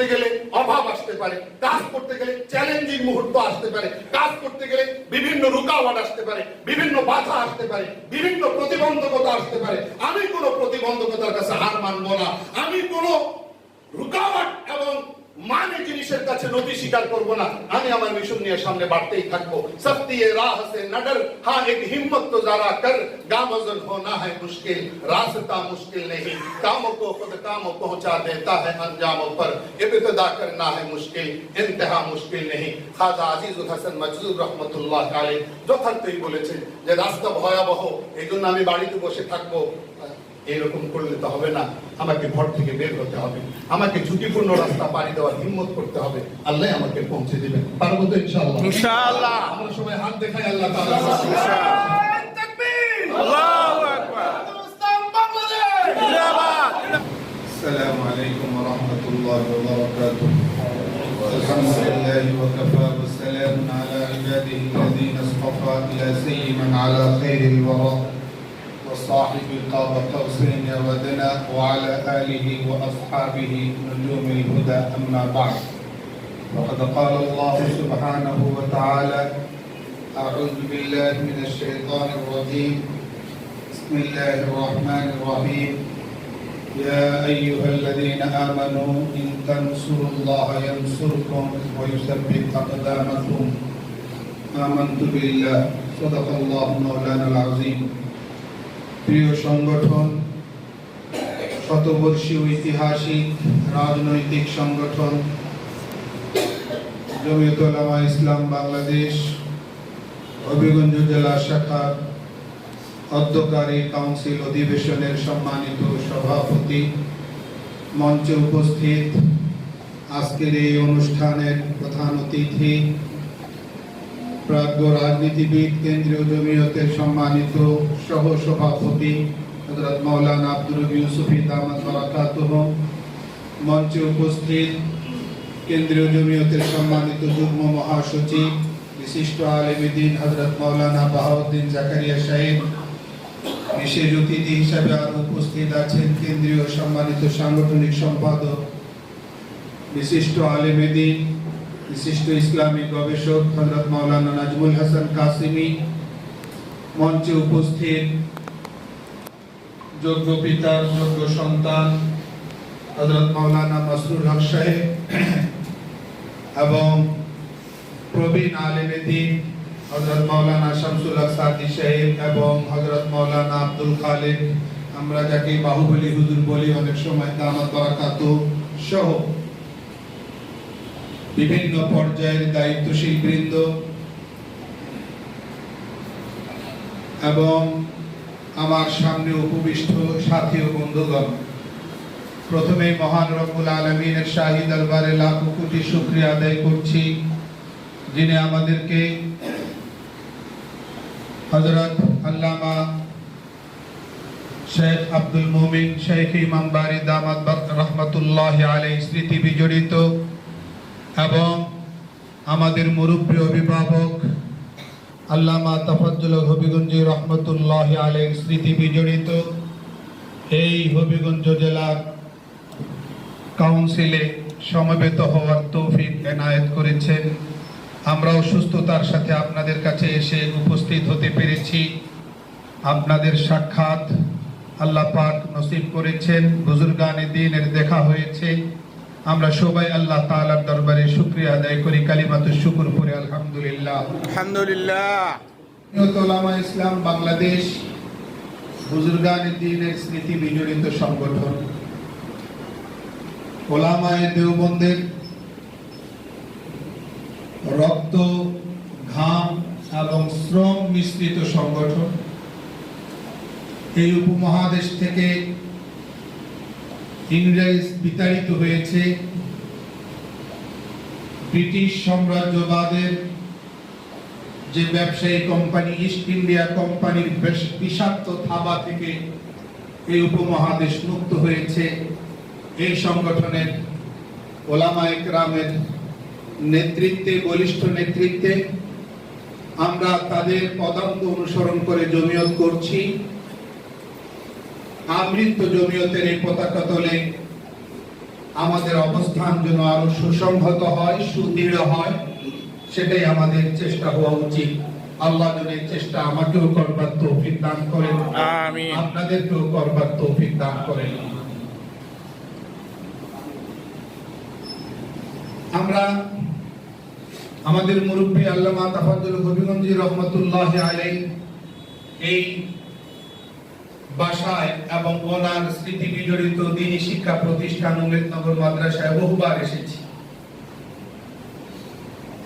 করতে গেলে অভাব আসতে পারে, কাজ করতে গেলে চ্যালেঞ্জিং মুহূর্ত আসতে পারে, কাজ করতে গেলে বিভিন্ন রুকাওয়াট আসতে পারে, বিভিন্ন বাধা আসতে পারে, বিভিন্ন প্রতিবন্ধকতা আসতে পারে। আমি কোনো প্রতিবন্ধকতার কাছে হার মানবো না। আমি কোনো রুকাওয়াট এবং মানে জিনিসের কাছে নদী স্বীকার করবো না আমি আমার মিশন নিয়ে সামনে বাড়তেই থাকবো সত্যি এ রাহ সে নডর হ্যাঁ এক হিম্মত তো যারা কর গামজন होना है मुश्किल रास्ता मुश्किल नहीं कामों को खुद कामों पहुंचा देता है अंजामों पर इब्तदा करना है मुश्किल इंतहा मुश्किल नहीं খাজা আজিজুল হাসান মজদুর রহমতুল্লাহ আলী যথার্থই বলেছেন যে রাস্তা ভয়াবহ এই জন্য আমি বাড়িতে বসে থাকবো এরকম করলে তো হবে না আমাকে ঘর থেকে বের হতে হবে আমাকে ঝুঁকিপূর্ণ রাস্তা পাড়ি দেওয়ার হিম্মত করতে হবে আল্লাহ আমাকে পৌঁছে দিবেন পারবো তো ইনশাআল্লাহ ইনশাআল্লাহ। আমরা সবাই হাত দেখাই আল্লাহ তাআলা আল্লাহু আকবার জিন্দাবাদ السلام عليكم ورحمة الله وبركاته الحمد لله وكفى والسلام على عباده الذين اصطفى إلى سيما على خير الورى وصاحب قاب قوسين ودنا وعلى آله وأصحابه نجوم الهدى أما بعد. وقد قال الله سبحانه وتعالى أعوذ بالله من الشيطان الرجيم. بسم الله الرحمن الرحيم. يا أيها الذين آمنوا إن تنصروا الله ينصركم ويثبت أقدامكم. آمنت بالله. صدق الله مولانا العظيم. প্রিয় সংগঠন, শতবর্ষী ঐতিহাসিক রাজনৈতিক সংগঠন, জমিয়ত উলামা ইসলাম বাংলাদেশ, হবিগঞ্জ জেলা শাখার অধ্যকারী কাউন্সিল অধিবেশনের সম্মানিত সভাপতি মঞ্চে উপস্থিত। আজকের এই অনুষ্ঠানের প্রধান অতিথি প্রাজ্ঞ রাজনীতিবিদ, কেন্দ্রীয় জমিয়তের সম্মানিত সহ সভাপতি হযরত মাওলানা আব্দুর রবি ইউসুফি বারাকাতুহু, মঞ্চে উপস্থিত কেন্দ্রীয় জমিয়তের সম্মানিত যুগ্ম মহাসচিব, বিশিষ্ট আলেমীদ্দিন হযরত মৌলানা বাহাউদ্দিন জাকারিয়া সাহেব, বিশেষ অতিথি হিসাবে আরও উপস্থিত আছেন কেন্দ্রীয় সম্মানিত সাংগঠনিক সম্পাদক, বিশিষ্ট আলেমেদিন বিশিষ্ট ইসলামিক গবেষক হজরত মাওলানা নাজমুল হাসান কাসিমি মঞ্চে উপস্থিত যোগ্য পিতার, যোগ্য সন্তান হজরত মাওলানা মাসরুল হক সাহেব এবং প্রবীণ আলেমেদিন হজরত মাওলানা শামসুল হক সাদি সাহেব এবং হজরত মাওলানা আব্দুল খালেদ আমরা যাকে বাহুবলী হুজুর বলি, অনেক সময় দামাত বারাকাতু সহ বিভিন্ন পর্যায়ের দায়িত্বশীল বৃন্দ এবং আমার সামনে উপবিষ্ট সাথী ও বন্ধুগণ প্রথমে মহান রব্বুল আলমিনের শাহী দরবারে লাখো কোটি শুক্রিয়া আদায় করছি, যিনি আমাদেরকে হজরত আল্লামা শেখ আব্দুল মুমিন, শেখ ইমাম বারি দামাত রহমতুল্লাহ আলাই স্মৃতি বিজড়িত এবং আমাদের মুরব্বী অভিভাবক আল্লামা তাফাজ্জুল হবিগঞ্জ রহমতুল্লাহ আলাই স্মৃতি বিজড়িত এই হবিগঞ্জ জেলার কাউন্সিলে সমবেত হওয়ার তৌফিক এনায়েত করেছেন আমরাও সুস্থতার সাথে আপনাদের কাছে এসে উপস্থিত হতে পেরেছি। আপনাদের সাক্ষাৎ আল্লাহ পাক নসিব করেছেন। বুজুর্গানে দিনের দেখা হয়েছে। আমরা সবাই আল্লাহ তাআলার দরবারে শুকরিয়া আদায় করি কালিমাতুশ শুকুর পড়ে আলহামদুলিল্লাহ। আলহামদুলিল্লাহ। ইসলাম বাংলাদেশ বুজুর্গানে দিনের স্মৃতি বিজড়িত সংগঠন। ওলামায়ে দেওবন্দের রক্ত ঘাম এবং শ্রম মিশ্রিত সংগঠন। এই উপমহাদেশ থেকে ইংরেজ বিতাড়িত হয়েছে। ব্রিটিশ সাম্রাজ্যবাদের যে ব্যবসায়ী কোম্পানি ইস্ট ইন্ডিয়া কোম্পানির বিষাক্ত থাবা থেকে এই উপমহাদেশ মুক্ত হয়েছে। এই সংগঠনের ওলামা একরামের নেতৃত্বে, বলিষ্ঠ নেতৃত্বে আমরা তাদের পদাঙ্ক অনুসরণ করে জমিয়ত করছি। আমৃত্য জমিয়তের এই পতাকা তলে আমাদের অবস্থান যেন আরও সুসংহত হয় সুদৃঢ় হয় সেটাই আমাদের চেষ্টা হওয়া উচিত আল্লাহ যেন চেষ্টা আমাকেও করবার তৌফিক দান করেন আমিন। আপনাদেরকেও করবার তৌফিক দান করেন আমরা আমাদের মুরব্বী আল্লামা তাফাজ্জুল হবিগঞ্জি রহমতুল্লাহ আলাই এই বাসায় এবং ওনার স্মৃতি বিজড়িত দিনী শিক্ষা প্রতিষ্ঠান উমেদনগর মাদ্রাসায় বহুবার এসেছি।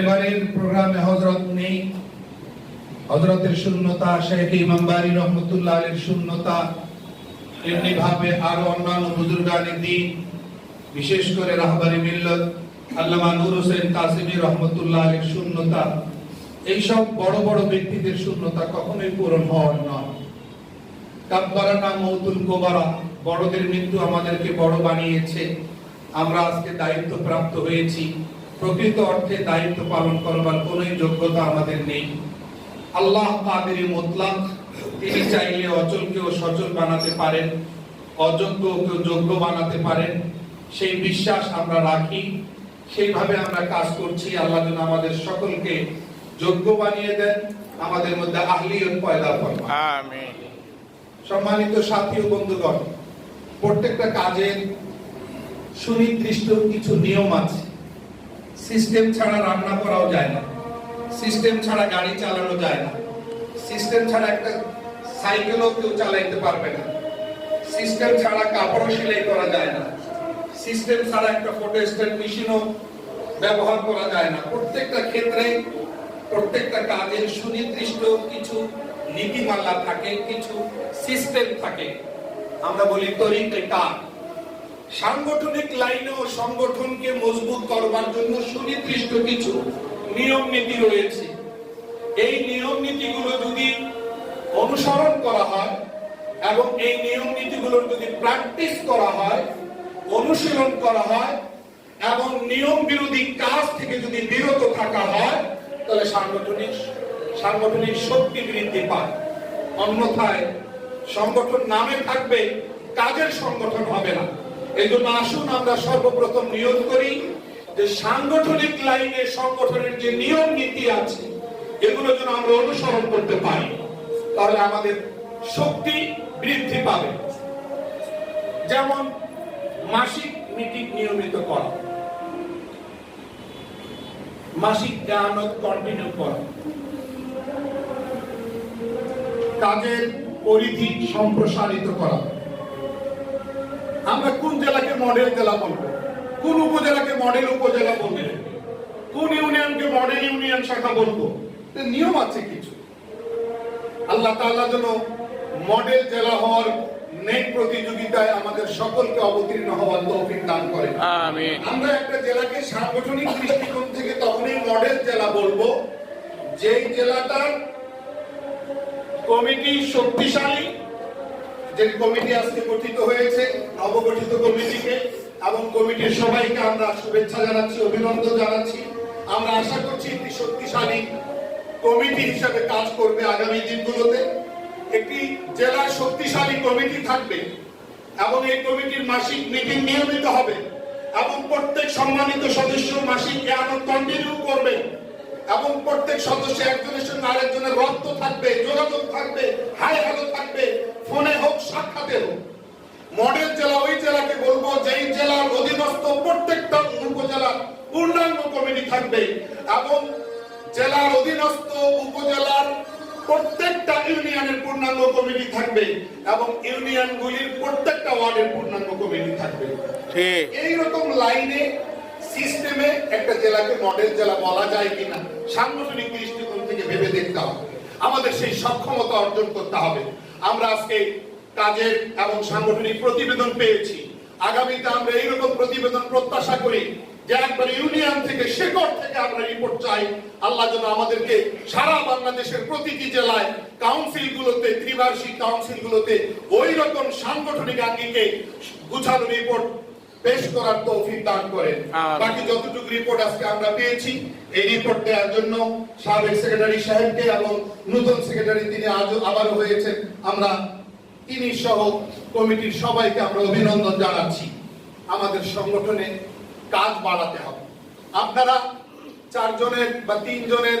এবারের প্রোগ্রামে হজরত নেই হজরতের শূন্যতা, শেখ ইমাম বারি রহমতুল্লাহ শূন্যতা এমনি ভাবে আরও অন্যান্য বুজুর্গানি দিন বিশেষ করে রাহবারি মিল্লত, আল্লামা নূর হোসেন রহমতুল্লাহ শূন্যতা। এইসব বড় বড় ব্যক্তিদের শূন্যতা কখনোই পূরণ হওয়ার নয়। কাব্বারানা মৌতুল কোবারা বড়দের মৃত্যু আমাদেরকে বড় বানিয়েছে। আমরা আজকে দায়িত্ব প্রাপ্ত হয়েছি। প্রকৃত অর্থে দায়িত্ব পালন করবার কোন যোগ্যতা আমাদের নেই। আল্লাহ কাদের মোতলাক, তিনি চাইলে অচলকেও সচল বানাতে পারেন অযোগ্যকেও যোগ্য বানাতে পারেন। সেই বিশ্বাস আমরা রাখি। সেইভাবে আমরা কাজ করছি। আল্লাহ যেন আমাদের সকলকে যোগ্য বানিয়ে দেন। আমাদের মধ্যে আহলিয়ত পয়দা ফরমান আমিন। সম্মানিত সাথী ও বন্ধুগণ, প্রত্যেকটা কাজের সুনির্দিষ্ট কিছু নিয়ম আছে। সিস্টেম ছাড়া রান্না করাও যায় না। সিস্টেম ছাড়া গাড়ি চালানো যায় না। সিস্টেম ছাড়া একটা সাইকেলও কেউ চালাইতে পারবে না। সিস্টেম ছাড়া কাপড়ও সেলাই করা যায় না। সিস্টেম ছাড়া একটা ফটো স্টেট মেশিনও ব্যবহার করা যায় না। প্রত্যেকটা ক্ষেত্রে প্রত্যেকটা কাজের সুনির্দিষ্ট কিছু নীতিমালা থাকে, কিছু সিস্টেম থাকে। আমরা বলি তরিকা সাংগঠনিক লাইনে ও সংগঠনকে মজবুত করবার জন্য সুনির্দিষ্ট কিছু নিয়ম নীতি রয়েছে। এই নিয়ম নীতিগুলো যদি অনুসরণ করা হয় এবং এই নিয়ম নীতিগুলোর যদি প্র্যাকটিস করা হয়, অনুশীলন করা হয় এবং নিয়ম বিরোধী কাজ থেকে যদি বিরত থাকা হয়, তাহলে সাংগঠনিক সাংগঠনিক শক্তি বৃদ্ধি পায়। অন্যথায় সংগঠন নামে থাকবে, কাজের সংগঠন হবে না। এই জন্য আসুন আমরা সর্বপ্রথম নিয়োগ করি যে সাংগঠনিক লাইনে সংগঠনের যে নিয়ম নীতি আছে এগুলো যেন আমরা অনুসরণ করতে পারি। তাহলে আমাদের শক্তি বৃদ্ধি পাবে। যেমন মাসিক মিটিং নিয়মিত করা। মাসিক দেয়ানত কন্টিনিউ করা। কাজের পরিধি সম্প্রসারিত করা। আমরা কোন জেলাকে মডেল জেলা বলব? কোন উপজেলাকে মডেল উপজেলা বলব? কোন ইউনিয়নকে মডেল ইউনিয়ন শাখা বলব? নিয়ম আছে কিছু। আল্লাহ তাআলা যেন মডেল জেলা হওয়ার নেক প্রতিযোগিতায় আমাদের সকলকে অবতীর্ণ হওয়ার তৌফিক দান আমিন। আমরা একটা জেলাকে সাংগঠনিক দৃষ্টিকোণ থেকে তখনই মডেল জেলা বলব যেই জেলাটার কমিটি শক্তিশালী, যে কমিটি আজকে গঠিত হয়েছে, নবগঠিত কমিটিকে, এবং কমিটির সবাইকে আমরা শুভেচ্ছা জানাচ্ছি, অভিনন্দন জানাচ্ছি। আমরা আশা করছি একটি শক্তিশালী কমিটি হিসাবে কাজ করবে আগামী দিনগুলোতে। একটি জেলার শক্তিশালী কমিটি থাকবে, এবং এই কমিটির মাসিক মিটিং নিয়মিত হবে, এবং প্রত্যেক সম্মানিত সদস্য মাসিক জ্ঞান কন্টিনিউ করবে। এবং প্রত্যেক সদস্য একজনের সঙ্গে আরেকজনের রক্ত থাকবে যোগাযোগ থাকবে হাই হ্যালো থাকবে ফোনে হোক সাক্ষাতে হোক। মডেল জেলা ওই জেলাকে বলব যেই জেলার অধীনস্থ প্রত্যেকটা উপজেলা পূর্ণাঙ্গ কমিটি থাকবে এবং জেলার অধীনস্থ উপজেলার প্রত্যেকটা ইউনিয়নের পূর্ণাঙ্গ কমিটি থাকবে এবং ইউনিয়নগুলির প্রত্যেকটা ওয়ার্ডের পূর্ণাঙ্গ কমিটি থাকবে। ঠিক। এইরকম লাইনে সিস্টেমে একটা জেলাকে মডেল জেলা বলা যায় কিনা, সাংগঠনিক দৃষ্টিকোণ থেকে ভেবে দেখতে হবে। আমাদের সেই সক্ষমতা অর্জন করতে হবে। আমরা আজকে কাজের এবং সাংগঠনিক প্রতিবেদন পেয়েছি। আগামীতে আমরা এইরকম প্রতিবেদন প্রত্যাশা করি যে একবার ইউনিয়ন থেকে শেকড় থেকে আমরা রিপোর্ট চাই। আল্লাহ যেন আমাদেরকে সারা বাংলাদেশের প্রতিটি জেলায় কাউন্সিল গুলোতে ত্রিবার্ষিক কাউন্সিল গুলোতে ওই রকম সাংগঠনিক আঙ্গিকে গুছানো রিপোর্ট পেশ করার তৌফিক দান করেন। বাকি যতটুকু রিপোর্ট আজকে আমরা পেয়েছি এই রিপোর্ট দেওয়ার জন্য সাবেক সেক্রেটারি সাহেবকে এবং নতুন সেক্রেটারি তিনি আবারও হয়েছেন। আমরা তিনি সহ কমিটির সবাইকে আমরা অভিনন্দন জানাচ্ছি। আমাদের সংগঠনে কাজ বাড়াতে হবে। আপনারা চারজনের বা তিনজনের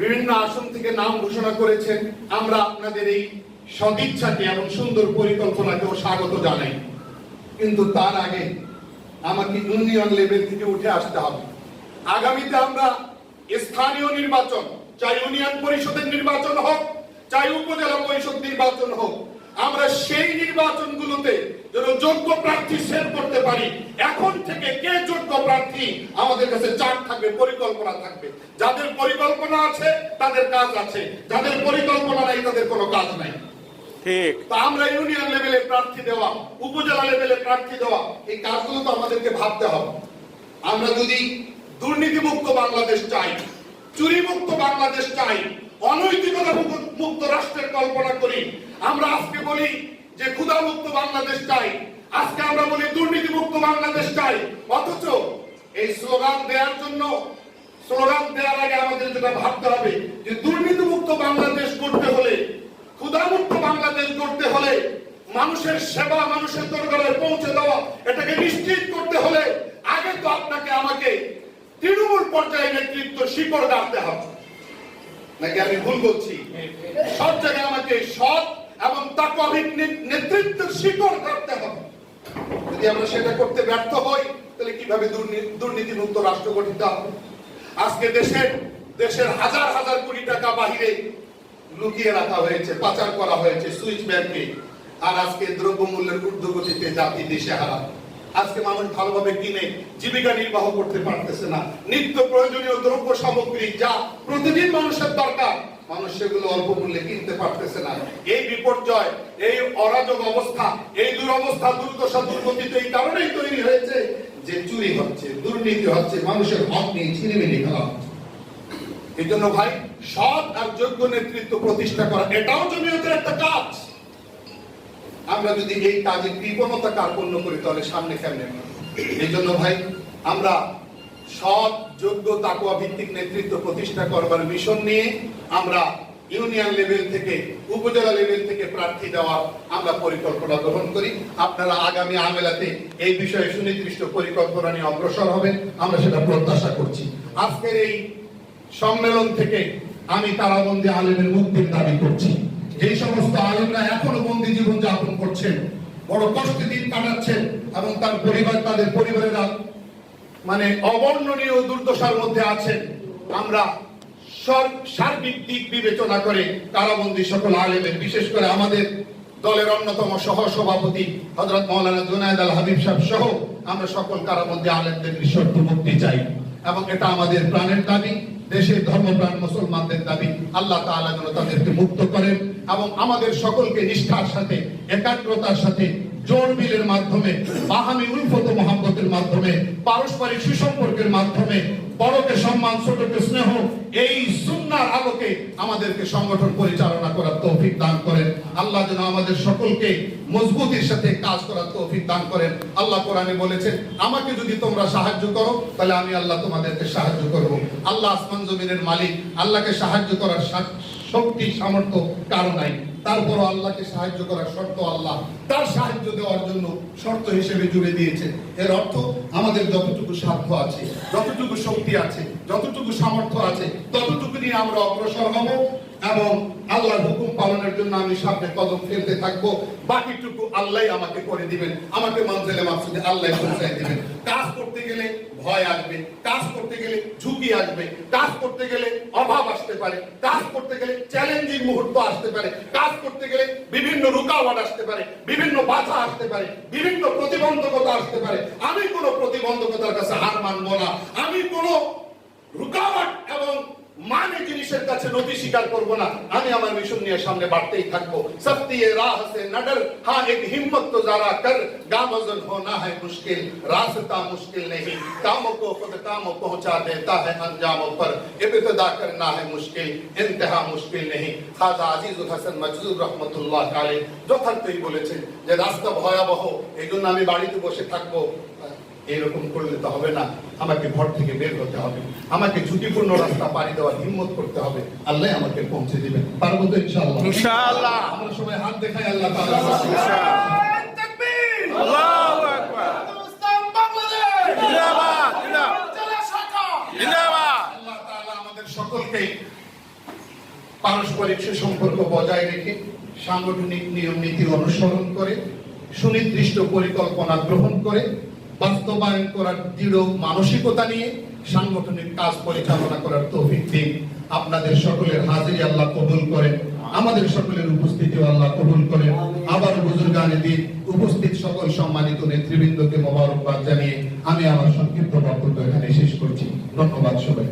বিভিন্ন আসন থেকে নাম ঘোষণা করেছেন। আমরা আপনাদের এই সদিচ্ছাকে এবং সুন্দর পরিকল্পনাকেও স্বাগত জানাই। কিন্তু তার আগে আমাকে ইউনিয়ন লেভেল থেকে উঠে আসতে হবে। আগামীতে আমরা স্থানীয় নির্বাচন, চাই ইউনিয়ন পরিষদের নির্বাচন হোক, চাই উপজেলা পরিষদ নির্বাচন হোক, আমরা সেই নির্বাচনগুলোতে যেন যোগ্য প্রার্থী সেট করতে পারি। এখন থেকে কে যোগ্য প্রার্থী? আমাদের কাছে চার্ট থাকবে, পরিকল্পনা থাকবে। যাদের পরিকল্পনা আছে, তাদের কাজ আছে। যাদের পরিকল্পনা নাই, তাদের কোনো কাজ নাই। ঠিক। আমরা ইউনিয়ন লেভেলে প্রার্থী দেওয়া, উপজেলা লেভেলে প্রার্থী দেওয়া, এই কাজগুলো তো আমাদেরকে ভাবতে হবে। আমরা যদি দুর্নীতিমুক্ত বাংলাদেশ চাই চুরি মুক্ত বাংলাদেশ চাই, অনৈতিকতা মুক্ত- রাষ্ট্রের কল্পনা করি, আমরা আজকে বলি যে ক্ষুধা মুক্ত বাংলাদেশ চাই, আজকে আমরা বলি দুর্নীতি মুক্ত বাংলাদেশ চাই, অথচ এই স্লোগান দেওয়ার জন্য স্লোগান দেওয়ার আগে আমাদের যেটা ভাবতে হবে যে দুর্নীতি মুক্ত বাংলাদেশ করতে হলে ক্ষুধামুক্ত বাংলাদেশ করতে হলে মানুষের সেবা, মানুষের দরকারে পৌঁছে দেওয়া, এটাকে নিশ্চিত করতে হলে আগে তো আপনাকে আমাকে তৃণমূল পর্যায়ে নেতৃত্ব শিকড় গাড়তে হবে। নাকি আমি ভুল বলছি? সব জায়গায় আমাকে সৎ এবং নে- নেতৃত্বের শিকড় গাড়তে হবে। যদি আমরা সেটা করতে ব্যর্থ হই, তাহলে কীভাবে দুর্নীতি মুক্ত রাষ্ট্র গঠিত হবে? আজকে দেশের দেশের হাজার হাজার কোটি টাকা বাহিরে লুকিয়ে রাখা হয়েছে, পাচার করা হয়েছে সুইচ ব্যাংকে। আর আজকে দ্রব্যমূল্যের ঊর্ধ্বগতিতে জাতি দেশে হারা। আজকে মানুষ ভালোভাবে কিনে, জীবিকা নির্বাহ করতে পারতেছে না। নিত্য প্রয়োজনীয় দ্রব্য সামগ্রী যা প্রতিদিন মানুষের দরকার, মানুষ সেগুলো অল্প মূল্যে কিনতে পারতেছে না। এই বিপর্যয়, এই অরাজক অবস্থা, এই দুরবস্থা, দুর্দশা দুর্গতি তো এই কারণেই তৈরি হয়েছে যে চুরি হচ্ছে, দুর্নীতি হচ্ছে, মানুষের হক নিয়ে ছিনিমিনি খেলা হচ্ছে। এই জন্য ভাই, সৎ আর যোগ্য নেতৃত্ব প্রতিষ্ঠা করা, এটাও জমিয়তের একটা কাজ। আমরা যদি এই কাজে কৃপণতা কার্পণ্য করি, তাহলে সামনে কেমনে এই জন্য ভাই, আমরা সৎ, যোগ্য, তাকুয়া ভিত্তিক নেতৃত্ব প্রতিষ্ঠা করবার মিশন নিয়ে আমরা ইউনিয়ন লেভেল থেকে, উপজেলা লেভেল থেকে প্রার্থী দেওয়া আমরা পরিকল্পনা গ্রহণ করি। আপনারা আগামী আমেলাতে এই বিষয়ে সুনির্দিষ্ট পরিকল্পনা নিয়ে অগ্রসর হবেন। আমরা সেটা প্রত্যাশা করছি। আজকের এই সম্মেলন থেকে আমি তারাবন্দি আলেমের মুক্তির দাবি করছি। এই সমস্ত আলেমরা এখনও বন্দি জীবন যাপন করছেন, বড় কষ্টে দিন কাটাচ্ছেন এবং তার পরিবার, তাদের পরিবারেরা মানে অবর্ণনীয় দুর্দশার মধ্যে আছেন। আমরা সর- সার্বিক দিক বিবেচনা করে কারাবন্দি সকল আলেমের, বিশেষ করে আমাদের দলের অন্যতম সহ সভাপতি হজরত মৌলানা জুনায়দ আল হাবিব সাহেব সহ আমরা সকল কারাবন্দি আলেমদের নিঃশর্ত মুক্তি চাই এবং এটা আমাদের প্রাণের দাবি। দেশের ধর্মপ্রাণ মুসলমানদের দাবি আল্লাহ তাআলা যেন তাদেরকে মুক্ত করেন এবং আমাদের সকলকে নিষ্ঠার সাথে, একাগ্রতার সাথে জোর মিলের মাধ্যমে, বাহামি উলফত মোহাম্মতের মাধ্যমে, পারস্পরিক সুসম্পর্কের মাধ্যমে, বড়কে সম্মান, ছোটকে স্নেহ, এই সুন্নার আলোকে আমাদেরকে সংগঠন পরিচালনা করার তৌফিক দান করেন। আল্লাহ যেন আমাদের সকলকে মজবুতির সাথে কাজ করার তৌফিক দান করেন। আল্লাহ কোরআনে বলেছেন, আমাকে যদি তোমরা সাহায্য করো, তাহলে আমি আল্লাহ তোমাদেরকে সাহায্য করব। আল্লাহ আসমান জমিনের মালিক, আল্লাহকে সাহায্য করার শক্তি সামর্থ্য কারও নাই। তারপরও আল্লাহকে সাহায্য করার শর্ত আল্লাহ। তার সাহায্য দেওয়ার জন্য শর্ত হিসেবে জুড়ে দিয়েছে এর অর্থ আমাদের যতটুকু সাধ্য আছে, যতটুকু শক্তি আছে, যতটুকু সামর্থ্য আছে, ততটুকু নিয়ে আমরা অগ্রসর হব। এবং আল্লাহর হুকুম পালনের জন্য আমি সামনে কদম ফেলতে থাকব। বাকিটুকু আল্লাহ আমাকে করে দিবেন। আমাকে মঞ্জেলে মাকসুদে আল্লাহ পৌঁছায় দিবেন। কাজ করতে গেলে ভয় আসবে, কাজ করতে গেলে ঝুঁকি আসবে, কাজ করতে গেলে অভাব আসতে পারে, কাজ করতে গেলে চ্যালেঞ্জিং মুহূর্ত আসতে পারে, কাজ করতে গেলে বিভিন্ন রুকাওয়াট আসতে পারে, বিভিন্ন বাধা আসতে পারে, বিভিন্ন প্রতিবন্ধকতা আসতে পারে। আমি কোনো প্রতিবন্ধকতার কাছে হার মানবো না। আমি কোনো রুকাওয়াট এবং মানে জিনিসের কাছে নথি স্বীকার করব না আমি আমার মিশন নিয়ে সামনে বাড়তেই থাকবো সত্যি এ রাহ সে নডর হ্যাঁ এক হিম্মত তো যারা কর গামজন होना है मुश्किल रास्ता मुश्किल नहीं कामों को खुद कामों पहुंचा देता है अंजामों पर इब्तदा करना है मुश्किल इंतहा मुश्किल नहीं খাজা আজিজুল হাসান মজদুর রহমতুল্লাহ আলাইহি যথার্থই বলেছেন যে রাস্তা ভয়াবহ এই জন্য আমি বাড়িতে বসে থাকবো এরকম করলে তো হবে না। আমাকে ঘর থেকে বের হতে হবে। আমাকে ঝুঁকিপূর্ণ রাস্তা পাড়ি দেওয়ার হিম্মত করতে হবে। আল্লাহ আমাকে পৌঁছে দিবে পারব তো ইনশাআল্লাহ? ইনশাআল্লাহ। আমরা সবাই হাত দেখাই আল্লাহ পারস্পরিক সুসম্পর্ক বজায় রেখে সাংগঠনিক নিয়ম নীতি অনুসরণ করে সুনির্দিষ্ট পরিকল্পনা গ্রহণ করে বাস্তবায়ন করার দৃঢ় মানসিকতা নিয়ে সাংগঠনিক কাজ পরিচালনা করার তৌফিক দিন। আপনাদের সকলের হাজির আল্লাহ কবুল করেন। আমাদের সকলের উপস্থিতি আল্লাহ কবুল করেন। আবার বুজুর্গানে দিন উপস্থিত সকল সম্মানিত নেতৃবৃন্দকে মোবারকবাদ জানিয়ে আমি আমার সংক্ষিপ্ত বক্তব্য এখানে শেষ করছি। ধন্যবাদ সবাই